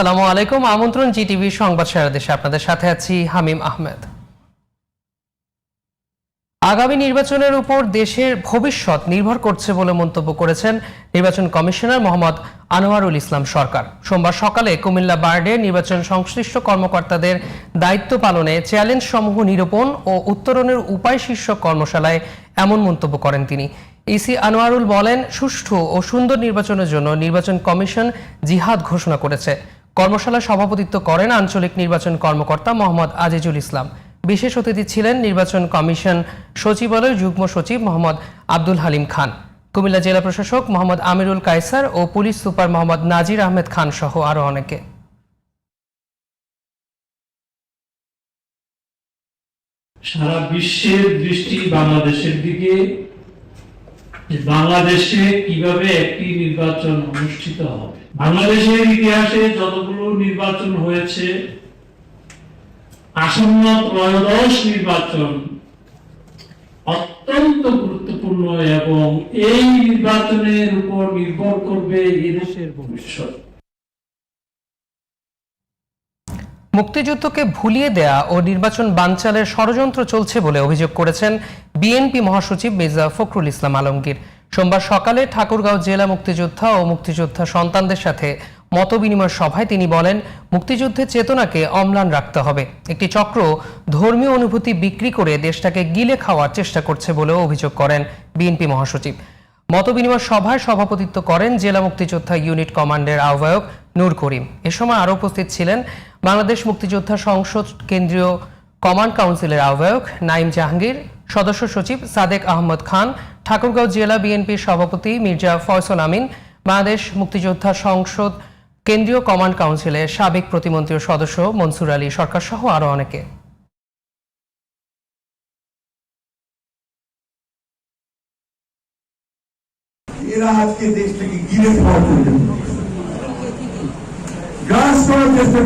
আসসালামু আলাইকুম। আমন্ত্রণ জিটিভি সংবাদ সারা দেশে আপনাদের সাথে আছি হামিম আহমেদ। আগামী নির্বাচনের উপর দেশের ভবিষ্যৎ নির্ভর করছে বলে মন্তব্য করেছেন নির্বাচন কমিশনার মোহাম্মদ আনোয়ারুল ইসলাম সরকার। সোমবার সকালে কুমিল্লা বার্ডে নির্বাচন সংশ্লিষ্ট কর্মকর্তাদের দায়িত্ব পালনে চ্যালেঞ্জ সমূহ নিরূপণ ও উত্তরণের উপায় শীর্ষক কর্মশালায় এমন মন্তব্য করেন তিনি। ইসি আনোয়ারুল বলেন, সুষ্ঠু ও সুন্দর নির্বাচনের জন্য নির্বাচন কমিশন জিহাদ ঘোষণা করেছে। কর্মশালা সভাপতিত্ব করেন আঞ্চলিক নির্বাচন কর্মকর্তা মোহাম্মদ আজিজুল ইসলাম। বিশেষ অতিথি ছিলেন নির্বাচন কমিশন সচিবালয়ের যুগ্ম সচিব মোহাম্মদ আব্দুল হালিম খান। কুমিল্লা জেলা প্রশাসক মোহাম্মদ আমিরুল কায়সার ও পুলিশ সুপার মোহাম্মদ নাজির আহমেদ খান সহ আরও অনেকে। সারা বিশ্বের দৃষ্টি বাংলাদেশের দিকে বাংলাদেশে কীভাবে একটি নির্বাচন অনুষ্ঠিত হবে বাংলাদেশের ইতিহাসে যতগুলো নির্বাচন হয়েছে, আসন্ন ত্রয়োদশ নির্বাচন অত্যন্ত গুরুত্বপূর্ণ এবং এই নির্বাচনের উপর নির্ভর করবে এদেশের ভবিষ্যৎ। মুক্তিযুদ্ধকে ভুলিয়ে দেয়া ও নির্বাচন বানচালের ষড়যন্ত্র চলছে বলে অভিযোগ করেছেন বিএনপি মহাসচিব মির্জা ফখরুল ইসলাম আলমগীর। সোমবার সকালে ঠাকুরগাঁও জেলা মুক্তিযোদ্ধা ও মুক্তিযোদ্ধা সন্তানদের সাথে মতবিনিময় সভায় তিনি বলেন, মুক্তিযুদ্ধের চেতনাকে অম্লান রাখতে হবে। একটি চক্র ধর্মীয় অনুভূতি বিক্রি করে দেশটাকে গিলে খাওয়ার চেষ্টা করছে বলেও অভিযোগ করেন বিএনপি মহাসচিব। মতবিনিময় সভায় সভাপতিত্ব করেন জেলা মুক্তিযোদ্ধা ইউনিট কমান্ডের আহ্বায়ক নূর করিম। এ সময় আরও উপস্থিত ছিলেন বাংলাদেশ মুক্তিযোদ্ধা সংসদ কেন্দ্রীয় কমান্ড কাউন্সিলের আহ্বায়ক নাইম জাহাঙ্গীর সদস্য সচিব সাদেক আহমদ খান, ঠাকুরগাঁও জেলা বিএনপির সভাপতি মির্জা ফয়সল আমিন, বাংলাদেশ মুক্তিযোদ্ধা সংসদ কেন্দ্রীয় কমান্ড কাউন্সিলের সাবেক প্রতিমন্ত্রী ও সদস্য মনসুর আলী সরকার সহ আরও অনেকে। এরা আজকে দেশটাকে খাওয়ার চেষ্টা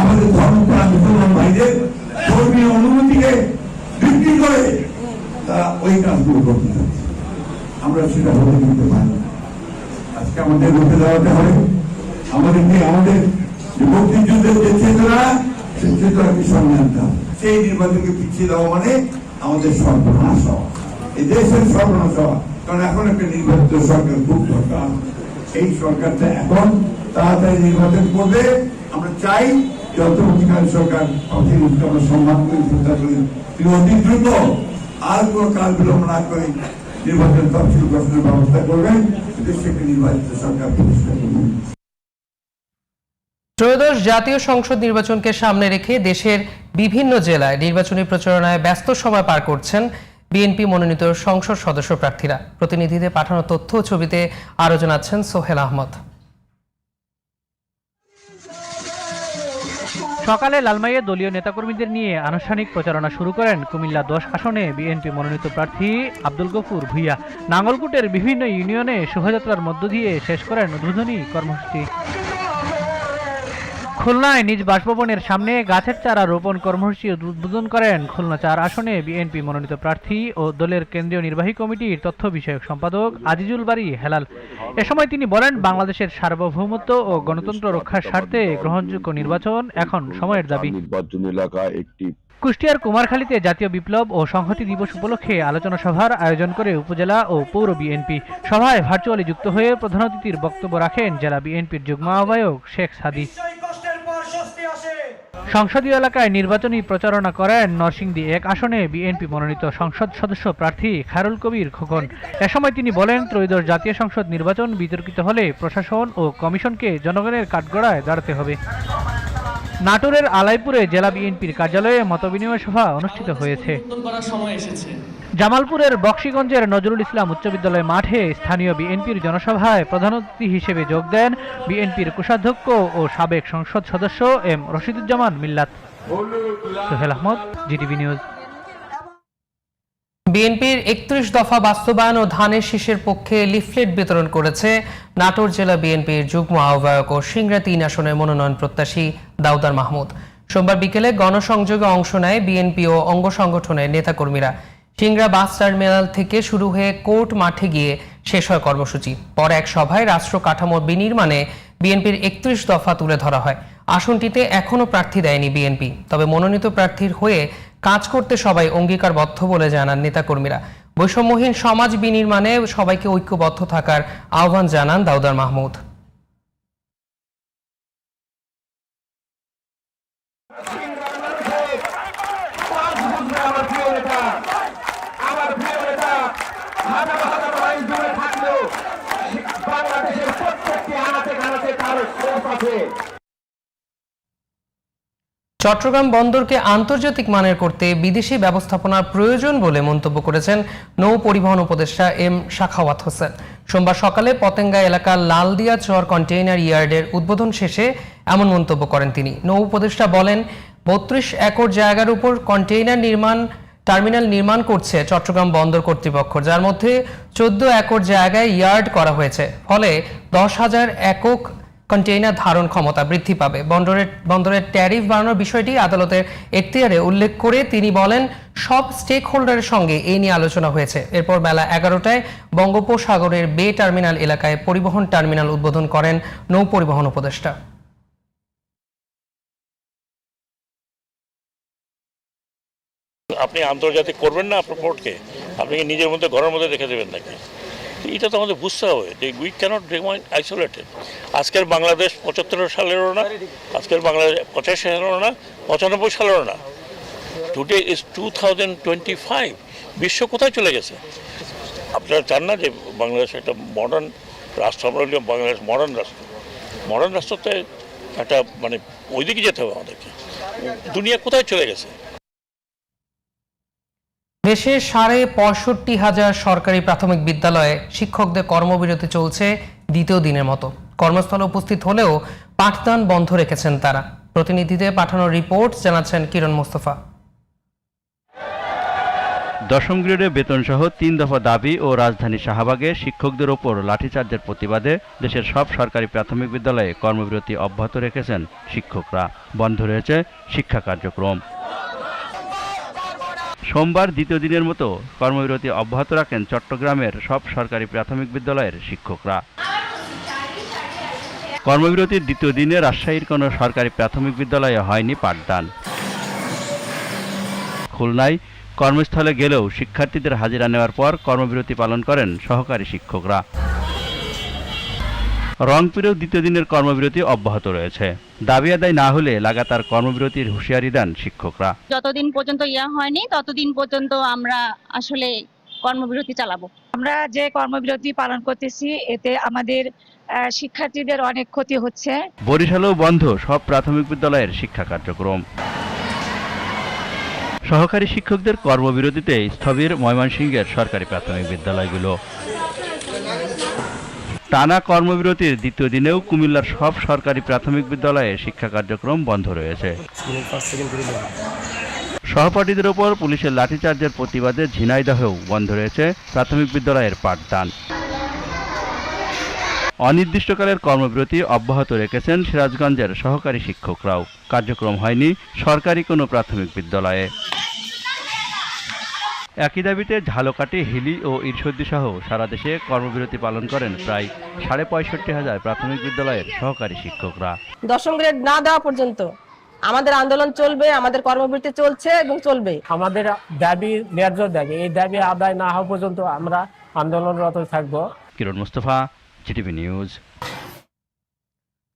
আমাদের ধর্মপ্রাণ মুসলমান ভাইদের ধর্মীয় অনুমতিকে বিক্রি করে তারা ওই কাজগুলো করতে চাচ্ছে আমরা সেটা হতে দিতে পারি। আজকে আমাদের রুখে দাঁড়াতে হবে। আমাদেরকে আমাদের যে মুক্তিযুদ্ধের যে চেতনা সেই চেতনাকে সামনে আনতে হবে। সেই নির্বাচনকে পিছিয়ে দেওয়া মানে আমাদের সর্বনাশ হওয়া। এই দেশের সর্বনাশ হওয়া। কারণ এখন একটা নির্বাচিত সরকার খুব দরকার। এই সরকারটা এখন তাড়াতাড়ি নির্বাচন করবে। আমরা চাই যে অন্তর্বর্তীকালীন সরকার অতিরিক্ত আমরা সম্মান করি, শ্রদ্ধা করি, তিনি অতি দ্রুত আর কোনো কাল বিলম্ব না করে নির্বাচন তফসিল ঘোষণার ব্যবস্থা করবেন একটি নির্বাচিত সরকার প্রতিষ্ঠা করবেন ত্রয়োদশ জাতীয় সংসদ নির্বাচনকে সামনে রেখে দেশের বিভিন্ন জেলায় নির্বাচনী প্রচারণায় ব্যস্ত সময় পার করছেন বিএনপি মনোনীত সংসদ সদস্য প্রার্থীরা। প্রতিনিধিদের পাঠানো তথ্য ছবিতে আরও জানাচ্ছেন সোহেল আহমদ। সকালে লালমাইয়ে দলীয় নেতাকর্মীদের নিয়ে আনুষ্ঠানিক প্রচারণা শুরু করেন কুমিল্লা দশ আসনে বিএনপি মনোনীত প্রার্থী আব্দুল গফুর ভুইয়া। নাঙ্গলকুটের বিভিন্ন ইউনিয়নে শোভাযাত্রার মধ্য দিয়ে শেষ করেন উদ্বোধনী কর্মসূচি। খুলনায় নিজ বাসভবনের সামনে গাছের চারা রোপণ কর্মসূচি উদ্বোধন করেন খুলনা চার আসনে বিএনপি মনোনীত প্রার্থী ও দলের কেন্দ্রীয় নির্বাহী কমিটির তথ্য বিষয়ক সম্পাদক আজিজুল বাড়ি হেলাল। এ সময় তিনি বলেন বাংলাদেশের সার্বভৌমত্ব ও গণতন্ত্র রক্ষার স্বার্থে গ্রহণযোগ্য নির্বাচন এখন সময়ের দাবি। নির্বাচন এলাকা একটি কুষ্টিয়ার কুমারখালীতে জাতীয় বিপ্লব ও সংহতি দিবস উপলক্ষে আলোচনা সভার আয়োজন করে উপজেলা ও পৌর বিএনপি। সভায় ভার্চুয়ালি যুক্ত হয়ে প্রধান অতিথির বক্তব্য রাখেন জেলা বিএনপির যুগ্ম আহ্বায়ক শেখ সাদি। সংসদীয় এলাকায় নির্বাচনী প্রচারণা করেন নরসিংদী এক আসনে বিএনপি মনোনীত সংসদ সদস্য প্রার্থী খারুল কবির খোকন। এ সময় তিনি বলেন, ত্রয়োদশ জাতীয় সংসদ নির্বাচন বিতর্কিত হলে প্রশাসন ও কমিশনকে জনগণের কাঠগড়ায় দাঁড়াতে হবে। নাটোরের আলাইপুরে জেলা বিএনপির কার্যালয়ে মতবিনিময় সভা অনুষ্ঠিত হয়েছে। জামালপুরের বক্সিগঞ্জের নজরুল ইসলাম উচ্চ বিদ্যালয় মাঠে স্থানীয় বিএনপির জনসভায় প্রধান অতিথি হিসেবে যোগ দেন বিএনপির কোষাধ্যক্ষ ও সাবেক সংসদ সদস্য M Rashiduzzaman Millat. Sohel Ahmed, GTV news. বিএনপির একত্রিশ দফা বাস্তবায়ন ও ধানের শীষের পক্ষে লিফলেট বিতরণ করেছে নাটোর জেলা বিএনপির যুগ্ম আহ্বায়ক ও সিংড়া তিন আসনের মনোনয়ন প্রত্যাশী দাউদার মাহমুদ। সোমবার বিকেলে গণসংযোগে অংশ নেয় বিএনপি ও অঙ্গ সংগঠনের নেতাকর্মীরা। সিংড়া বাস টার্মিনাল থেকে শুরু হয়ে কোর্ট মাঠে গিয়ে শেষ হয় কর্মসূচি। পরে এক সভায় রাষ্ট্র কাঠামো বিনির্মাণে বিএনপির একত্রিশ দফা তুলে ধরা হয়। আসনটিতে এখনও প্রার্থী দেয়নি বিএনপি। তবে মনোনীত প্রার্থীর হয়ে কাজ করতে সবাই অঙ্গীকারবদ্ধ বলে জানান নেতাকর্মীরা। বৈষম্যহীন সমাজ বিনির্মাণে সবাইকে ঐক্যবদ্ধ থাকার আহ্বান জানান দাউদার মাহমুদ আমার প্রিয় নেতা আমার প্রিয় নেতা হাজার হাজার মাইল দূরে থাকলেও বাংলাদেশের প্রত্যেকটি আনাতে কানাতে তার স্রোত আছে চট্টগ্রাম বন্দরকে আন্তর্জাতিক মানের করতে বিদেশি ব্যবস্থাপনার প্রয়োজন বলে মন্তব্য করেছেন নৌ পরিবহন উপদেষ্টা এম শাখাওয়াত হোসেন। সোমবার সকালে পতেঙ্গা এলাকার লালদিয়া চর কন্টেইনার ইয়ার্ডের উদ্বোধন শেষে এমন মন্তব্য করেন তিনি। নৌ উপদেষ্টা বলেন, বত্রিশ একর জায়গার উপর কন্টেইনার নির্মাণ, টার্মিনাল নির্মাণ করছে চট্টগ্রাম বন্দর কর্তৃপক্ষ, যার মধ্যে চোদ্দ একর জায়গায় ইয়ার্ড করা হয়েছে। ফলে দশ হাজার একক কন্টেইনার ধারণ ক্ষমতা বৃদ্ধি পাবে। বন্দরের বন্দরের ট্যারিফ বাড়ানোর বিষয়টি আদালতের এখতিয়ারে উল্লেখ করে তিনি বলেন, সব স্টেক হোল্ডারের সঙ্গে এই নিয়ে আলোচনা হয়েছে। এরপর বেলা এগারোটায় বঙ্গোপসাগরের বে টার্মিনাল এলাকায় পরিবহন টার্মিনাল উদ্বোধন করেন নৌ পরিবহন উপদেষ্টা। আপনি আন্তর্জাতিক করবেন না আপনার পোর্টকে আপনি নিজের মধ্যে, ঘরের মধ্যে রেখে দেবেন নাকি? এটা তো আমাদের বুঝতে হবে যে উই ক্যানট রিমাইন আইসোলেটেড আজকের বাংলাদেশ পঁচাত্তর সালেরও না, আজকের বাংলাদেশ পঁচাশি সালেরও না, পঁচানব্বই সালেরও না। Today is two thousand twenty five বিশ্ব কোথায় চলে গেছে? আপনারা চান না যে বাংলাদেশ একটা মডার্ন রাষ্ট্র, আমরা বাংলাদেশ মডার্ন রাষ্ট্র। মডার্ন রাষ্ট্রতে একটা মানে ওইদিকে যেতে হবে আমাদেরকে। দুনিয়া কোথায় চলে গেছে? দেশে সাড়ে পঁয়ষট্টি হাজার সরকারি প্রাথমিক বিদ্যালয়ে শিক্ষকদের কর্মবিরতি চলছে দ্বিতীয় দিনের মতো। কর্মস্থলে উপস্থিত হলেও পাঠদান বন্ধ রেখেছেন তারা। প্রতিনিধিদের পাঠানো রিপোর্ট জানাচ্ছেন কিরণ মোস্তফা। দশম গ্রেডে বেতনসহ তিন দফা দাবি ও রাজধানী শাহবাগে শিক্ষকদের ওপর লাঠিচার্জের প্রতিবাদে দেশের সব সরকারি প্রাথমিক বিদ্যালয়ে কর্মবিরতি অব্যাহত রেখেছেন শিক্ষকরা। বন্ধ রয়েছে শিক্ষা কার্যক্রম। সোমবার দ্বিতীয় দিনের মতো কর্মবিরতি অব্যাহত রাখেন চট্টগ্রামের সব সরকারি প্রাথমিক বিদ্যালয়ের শিক্ষকরা। কর্মবিরতির দ্বিতীয় দিনে রাজশাহীর কোনো সরকারি প্রাথমিক বিদ্যালয়ে হয়নি পাঠদান। খুলনায় কর্মস্থলে গেলেও শিক্ষার্থীদের হাজিরা নেওয়ার পর কর্মবিরতি পালন করেন সহকারী শিক্ষকরা। রংপুরেও দ্বিতীয় দিনের কর্মবিরতি অব্যাহত রয়েছে। দাবি আদায় না হলে লাগাতার কর্মবিরতির হুঁশিয়ারি দেন শিক্ষকরা। যতদিন পর্যন্ত ইয়া হয়নি ততদিন পর্যন্ত আমরা আসলে কর্মবিরতি চালাবো। আমরা যে কর্মবিরতি পালন করতেছি এতে আমাদের আহ, শিক্ষার্থীদের অনেক ক্ষতি হচ্ছে। বরিশালেও বন্ধ সব প্রাথমিক বিদ্যালয়ের শিক্ষা কার্যক্রম। সহকারী শিক্ষকদের কর্মবিরতিতে স্থবির ময়মনসিংহের সরকারি প্রাথমিক বিদ্যালয়গুলো। টানা কর্মবিরতির দ্বিতীয় দিনেও কুমিল্লার সব সরকারি প্রাথমিক বিদ্যালয়ে শিক্ষা কার্যক্রম বন্ধ রয়েছে। সহপাঠীদের ওপর পুলিশের লাঠিচার্জের প্রতিবাদে ঝিনাইদহেও বন্ধ রয়েছে প্রাথমিক বিদ্যালয়ের পাঠদান। অনির্দিষ্টকালের কর্মবিরতি অব্যাহত রেখেছেন সিরাজগঞ্জের সহকারী শিক্ষকরাও। কার্যক্রম হয়নি সরকারি কোনো প্রাথমিক বিদ্যালয়ে। একই দাবিতে ঝালকাঠি হিলি ও ঈর্ষদ্দি সহ সারা দেশে কর্মবিরতি পালন করেন প্রায় সাড়ে পঁয়ষট্টি হাজার প্রাথমিক বিদ্যালয়ের সহকারী শিক্ষকরা। দশম গ্রেড না দেওয়া পর্যন্ত আমাদের আন্দোলন চলবে আমাদের কর্মবিরতি চলছে এবং চলবে। আমাদের দাবি ন্যায্য দাবি এই দাবি আদায় না হওয়া পর্যন্ত আমরা আন্দোলনরত থাকব। Kiran Mustafa GTV news.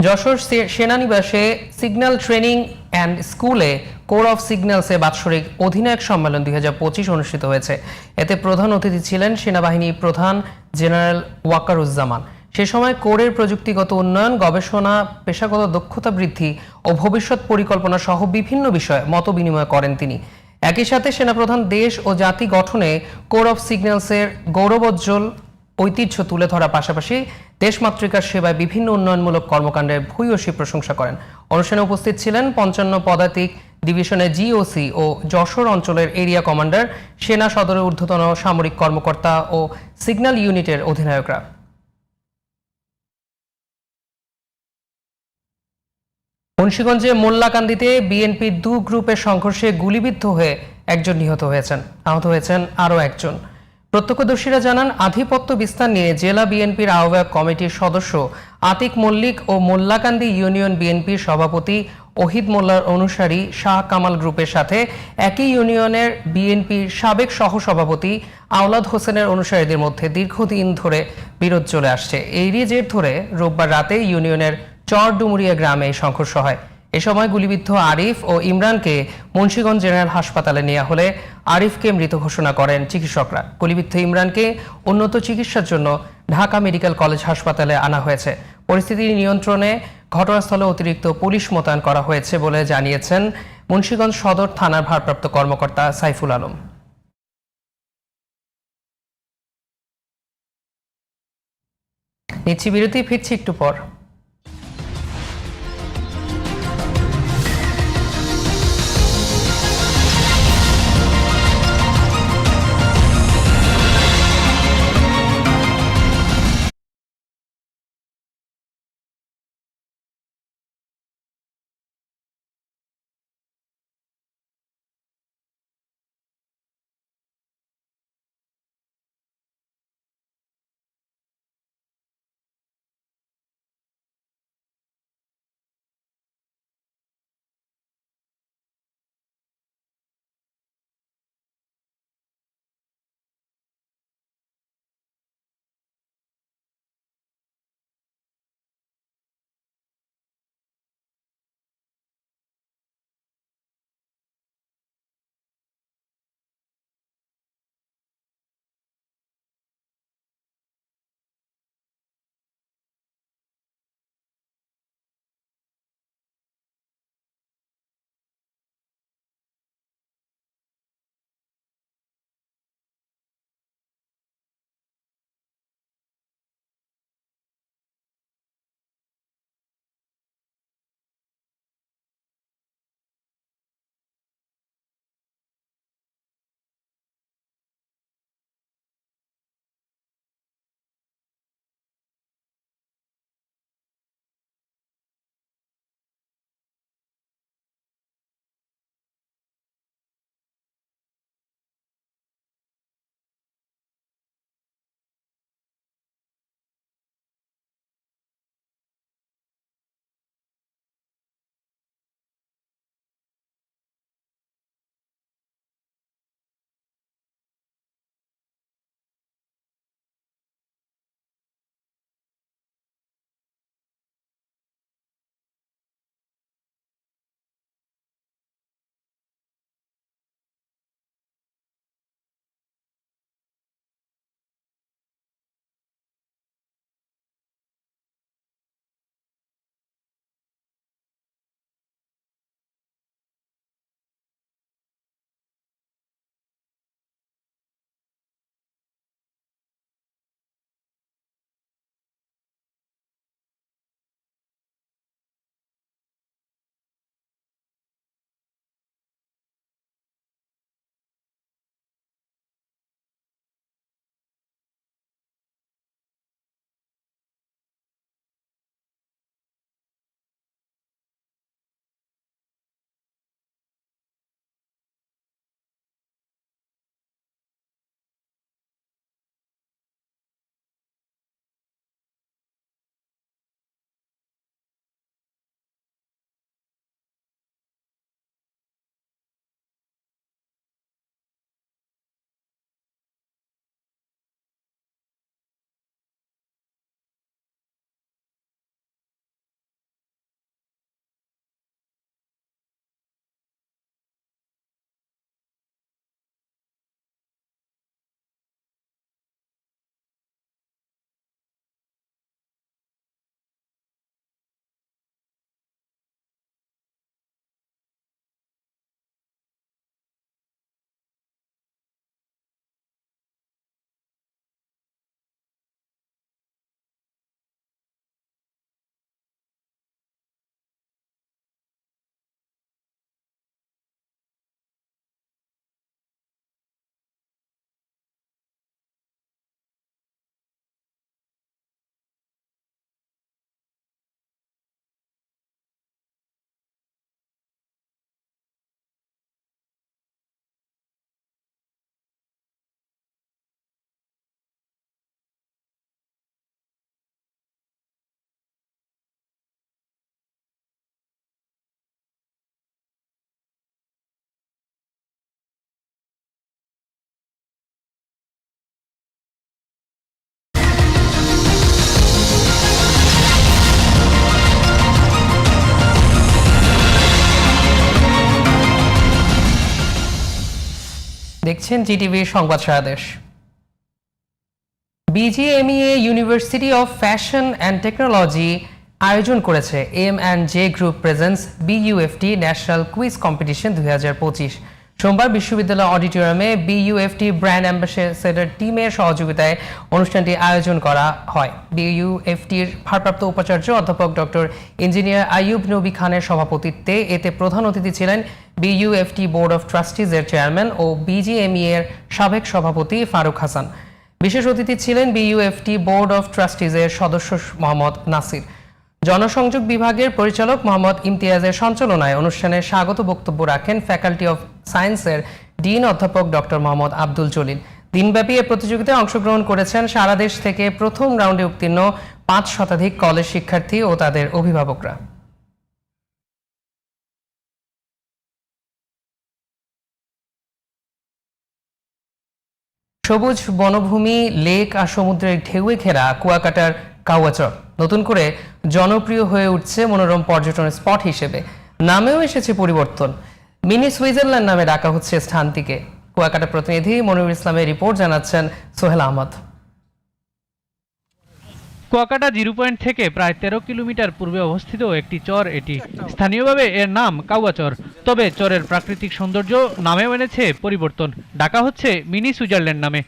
Jessore সে- সেনানিবাসে সিগন্যাল ট্রেনিং অ্যান্ড স্কুলে কোর অফ সিগন্যালসে বাৎসরিক অধিনায়ক সম্মেলন দুই হাজার পঁচিশ অনুষ্ঠিত হয়েছে। এতে প্রধান অতিথি ছিলেন সেনাবাহিনী প্রধান জেনারেল ওয়াকারুজ্জামান। সে সময় কোরের প্রযুক্তিগত উন্নয়ন, গবেষণা, পেশাগত দক্ষতা বৃদ্ধি ও ভবিষ্যৎ পরিকল্পনা সহ বিভিন্ন বিষয়ে মত বিনিময় করেন তিনি। একই সাথে সেনাপ্রধান দেশ ও জাতি গঠনে কোর অফ সিগন্যালসের গৌরবোজ্জ্বল ঐতিহ্য তুলে ধরার পাশাপাশি দেশমাতৃকার সেবায় বিভিন্ন উন্নয়নমূলক কর্মকাণ্ডের ভূয়সী প্রশংসা করেন। অনুষ্ঠানে উপস্থিত ছিলেন পঞ্চান্ন পদাতিক ডিভিশনের জিওসি ও যশোর অঞ্চলের এরিয়া কমান্ডার, সেনা সদরের ঊর্ধ্বতন সামরিক কর্মকর্তা ও সিগন্যাল ইউনিটের অধিনায়করা। মুন্সিগঞ্জে মোল্লাকান্দিতে বিএনপির দু গ্রুপের সংঘর্ষে গুলিবিদ্ধ হয়ে একজন নিহত হয়েছেন। আহত হয়েছেন আরও একজন। প্রত্যক্ষদর্শীরা জানান, আধিপত্য বিস্তার নিয়ে জেলা বিএনপির আহ্বায়ক কমিটির সদস্য আতিক মল্লিক ও মোল্লাকান্দি ইউনিয়ন বিএনপির সভাপতি ওহিদ মোল্লার অনুসারী শাহ কামাল গ্রুপের সাথে একই ইউনিয়নের বিএনপির সাবেক সহসভাপতি আওলাদ হোসেনের অনুসারীদের মধ্যে দীর্ঘদিন ধরে বিরোধ চলে আসছে। এরই জের ধরে রোববার রাতে ইউনিয়নের চরডুমুরিয়া গ্রামে সংঘর্ষ হয়। এ সময় গুলিবিদ্ধ আরিফ ও ইমরানকে মুন্সিগঞ্জ জেনারেল হাসপাতালে নেওয়া হলে আরিফকে মৃত ঘোষণা করেন চিকিৎসকরা। গুলিবিদ্ধ ইমরানকে উন্নত চিকিৎসার জন্য ঢাকা মেডিকেল কলেজ হাসপাতালে আনা হয়েছে। পরিস্থিতি নিয়ন্ত্রণে ঘটনাস্থলে অতিরিক্ত পুলিশ মোতায়েন করা হয়েছে বলে জানিয়েছেন মুন্সীগঞ্জ সদর থানার ভারপ্রাপ্ত কর্মকর্তা সাইফুল আলম। নিচ্ছি বিরতি, ফিরছি একটু পর। দেখছেন জিটিভি সংবাদ সারাদেশ। BGMEA university of fashion and technology আয়োজন করেছে M and J group presence BUFT national quiz competition দুই হাজার পঁচিশ। সোমবার বিশ্ববিদ্যালয় অডিটোরিয়ামে বিইউএফটি ব্র্যান্ড অ্যাম্বাসেডর টিমের সহযোগিতায় অনুষ্ঠানটি আয়োজন করা হয়। বিইউএফটির ভারপ্রাপ্ত উপাচার্য অধ্যাপক ডক্টর ইঞ্জিনিয়ার আইয়ুব নবী খানের সভাপতিত্বে এতে প্রধান অতিথি ছিলেন বিইউএফটি বোর্ড অফ ট্রাস্টিজের চেয়ারম্যান ও বিজিএমই এর সাবেক সভাপতি ফারুক হাসান। বিশেষ অতিথি ছিলেন বিইউএফটি বোর্ড অফ ট্রাস্টিজের সদস্য মোহাম্মদ নাসির। জনসংযোগ বিভাগের পরিচালক মোহাম্মদ ইমতিয়াজের সঞ্চালনায় অনুষ্ঠানে স্বাগত বক্তব্য রাখেন ফ্যাকাল্টি অফ সায়েন্সের ডিন অধ্যাপক ডক্টর মোহাম্মদ আব্দুল জলিল। দিনব্যাপী এ প্রতিযোগিতায় অংশগ্রহণ করেছেন সারা দেশ থেকে প্রথম রাউন্ডে উত্তীর্ণ পাঁচ শতাধিক কলেজ শিক্ষার্থী ও তাদের অভিভাবকরা। সবুজ বনভূমি, লেক আর সমুদ্রের ঢেউয়ে ঘেরা কুয়াকাটার কাওয়াচর। নতুন করে জনপ্রিয় হয়ে উঠছে মনোরম পর্যটন স্পট হিসেবে। নামেও এসেছে পরিবর্তন। মিনি সুইজারল্যান্ড নামে ডাকা হচ্ছে স্থানটিকে। কুয়াকাটা প্রতিনিধি মনিরুল ইসলামের রিপোর্ট জানাচ্ছেন সোহেল আহমদ। কুয়াকাটা জিরো পয়েন্ট থেকে প্রায় তেরো কিলোমিটার পূর্বে অবস্থিত একটি চর এটি। স্থানীয়ভাবে এর নাম কাউয়াচর তবে চরের প্রাকৃতিক সৌন্দর্য নামেও এনেছে পরিবর্তন। ডাকা হচ্ছে মিনি সুইজারল্যান্ড নামে।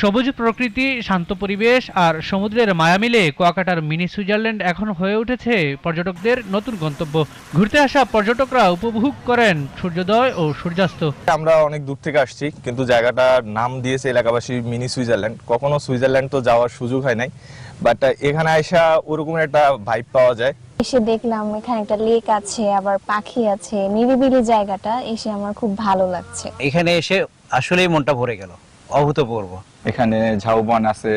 সবুজ প্রকৃতি শান্ত পরিবেশ আর সমুদ্রের মায়া মিলে কুয়াকাটার মিনি সুইজারল্যান্ড এখন হয়ে উঠেছে। পর্যটকদের নতুন গন্তব্য। ঘুরতে আসা পর্যটকরা উপভোগ করেন সূর্যোদয় ও সূর্যাস্ত। আমরা অনেক দূর থেকে আসছি কিন্তু জায়গাটার নাম দিয়েছে এলাকাবাসী মিনি সুইজারল্যান্ড। কখনো সুইজারল্যান্ড তো যাওয়ার সুযোগ হয় নাই বাট এখানে আইসা ওরকম একটা ভাইব পাওয়া যায়। এসে দেখলাম এখানে একটা লেক আছে আবার পাখি আছে নিরিবিলি জায়গাটা এসে আমার খুব ভালো লাগছে। এখানে এসে আসলেই মনটা ভরে গেল অভূতপূর্ব। এখানে ঝাউবন আছে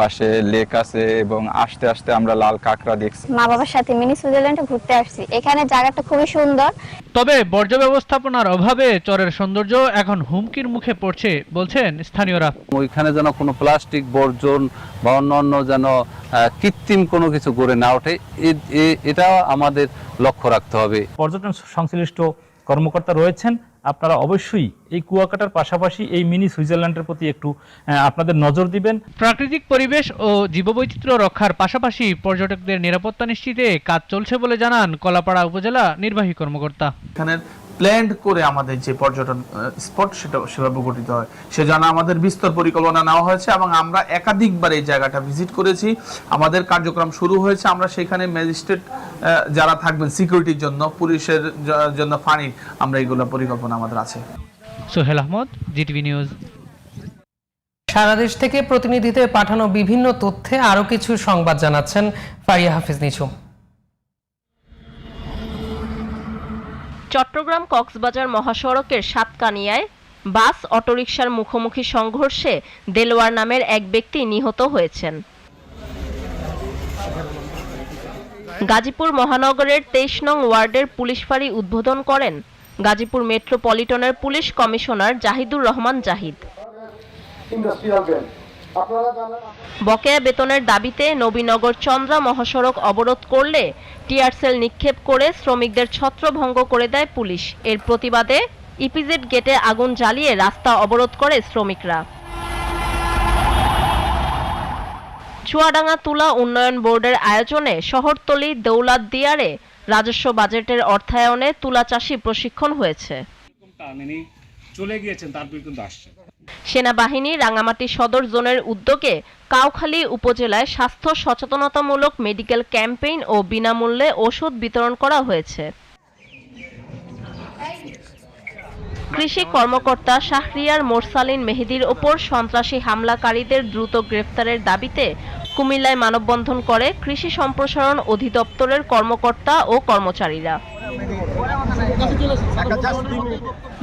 পাশে লেক আছে এবং আস্তে আস্তে আমরা লাল কাঁকড়া দেখছি। মা বাবার সাথে মিনি সুইজারল্যান্ডে ঘুরতে আসছি। এখানে জায়গাটা খুবই সুন্দর। তবে বর্জ্য ব্যবস্থাপনার অভাবে চরের সৌন্দর্য এখন হুমকির মুখে পড়ছে বলছেন স্থানীয়রা। ওইখানে যেন কোনো প্লাস্টিক বর্জন বা অন্যান্য যেন কৃত্রিম কোনো কিছু গড়ে না ওঠে এটা আমাদের লক্ষ্য রাখতে হবে। পর্যটন সংশ্লিষ্ট কর্মকর্তা রয়েছেন আপনারা অবশ্যই এই কুয়াকাটার পাশাপাশি এই মিনি সুইজারল্যান্ডের প্রতি একটু আহ, আপনাদের নজর দিবেন। প্রাকৃতিক পরিবেশ ও জীববৈচিত্র্য রক্ষার পাশাপাশি পর্যটকদের নিরাপত্তা নিশ্চিতে কাজ চলছে বলে জানান কলাপাড়া উপজেলা নির্বাহী কর্মকর্তা। এখানে প্ল্যান্ড করে আমাদের যে পর্যটন স্পট সেটা সেভাবে গঠিত হয়। সেজন্য আমাদের বিস্তর পরিকল্পনা নেওয়া হয়েছে এবং আমরা একাধিকবার এই জায়গাটা ভিজিট করেছি। আমাদের কার্যক্রম শুরু হয়েছে আমরা সেখানে ম্যাজিস্ট্রেট যারা থাকবেন সিকিউরিটির জন্য পুলিশের জন্য ফানি আমরা এইগুলো পরিকল্পনা আমাদের আছে। Sohel Ahmed GTV news. সারা দেশ থেকে প্রতিনিধিদের পাঠানো বিভিন্ন তথ্যে আরও কিছু সংবাদ জানাচ্ছেন ফারিয়া হাফিজ নিঝুম। চট্টগ্রাম কক্সবাজার মহাসড়কের সাতকানিয়ায় বাস অটোরিকশার মুখোমুখি সংঘর্ষে দেলোয়ার নামের এক ব্যক্তি নিহত হয়েছেন। গাজীপুর মহানগরের তেইশ নং ওয়ার্ডের পুলিশ ফাঁড়ি উদ্বোধন করেন গাজীপুর মেট্রোপলিটনের পুলিশ কমিশনার জাহিদুর রহমান জাহিদ। বকেয়া বেতনের দাবিতে নবীনগর চন্দ্রা মহাসড়ক অবরোধ করলে টিয়ারসেল নিক্ষেপ করে শ্রমিকদের ছত্রভঙ্গ করে দেয় পুলিশ। এর প্রতিবাদে ইপিজেড গেটে আগুন জ্বালিয়ে রাস্তা অবরোধ করে শ্রমিকরা। চুয়াডাঙ্গা তুলা উন্নয়ন বোর্ডের আয়োজনে শহরতলি দৌলাত দিয়ারে রাজস্ব বাজেটের অর্থায়নে তুলা চাষী প্রশিক্ষণ হয়েছে। চলে গিয়েছেন, তারপর কিন্তু আসছে সেনাবাহিনী রাঙামাটি সদর জোনের উদ্যোগে কাউখালী উপজেলায় স্বাস্থ্য সচেতনতামূলক মেডিকেল ক্যাম্পেইন ও বিনামূল্যে ওষুধ বিতরণ করা হয়েছে। কৃষি কর্মকর্তা শাহরিয়ার মোরসালিন মেহেদির ওপর সন্ত্রাসী হামলাকারীদের দ্রুত গ্রেফতারের দাবিতে কুমিল্লায় মানববন্ধন করে কৃষি সম্প্রসারণ অধিদপ্তরের কর্মকর্তা ও কর্মচারীরা।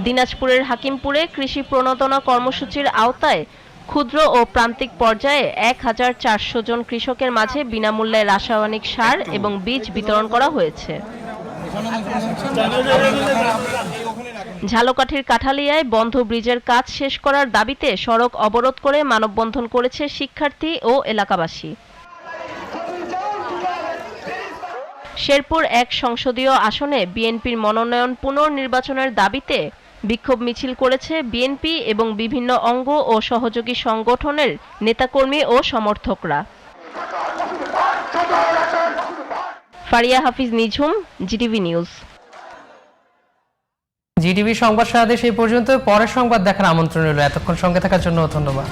দিনাজপুরের হাকিমপুরে কৃষি প্রণোদনা কর্মসূচির আওতায় ক্ষুদ্র ও প্রান্তিক পর্যায়ে এক হাজার চারশো জন কৃষকের মাঝে বিনামূল্যে রাসায়নিক সার এবং বীজ বিতরণ করা হয়েছে। ঝালকাঠির কাঠালিয়ায় বন্ধ ব্রিজের কাজ শেষ করার দাবিতে সড়ক অবরোধ করে মানববন্ধন করেছে শিক্ষার্থী ও এলাকাবাসী। শেরপুর এক সংসদীয় আসনে বিএনপির মনোনয়ন পুনর্নির্বাচনের দাবিতে বিক্ষোভ মিছিল করেছে বিএনপি এবং বিভিন্ন অঙ্গ ও সহযোগী সংগঠনের নেতাকর্মী ও সমর্থকরা। Faria Hafiz Nijhum, GTV news. GTV সংবাদ সারাদেশ এই পর্যন্ত। পরের সংবাদ দেখার আমন্ত্রণ রইল। এতক্ষণ সঙ্গে থাকার জন্য ধন্যবাদ।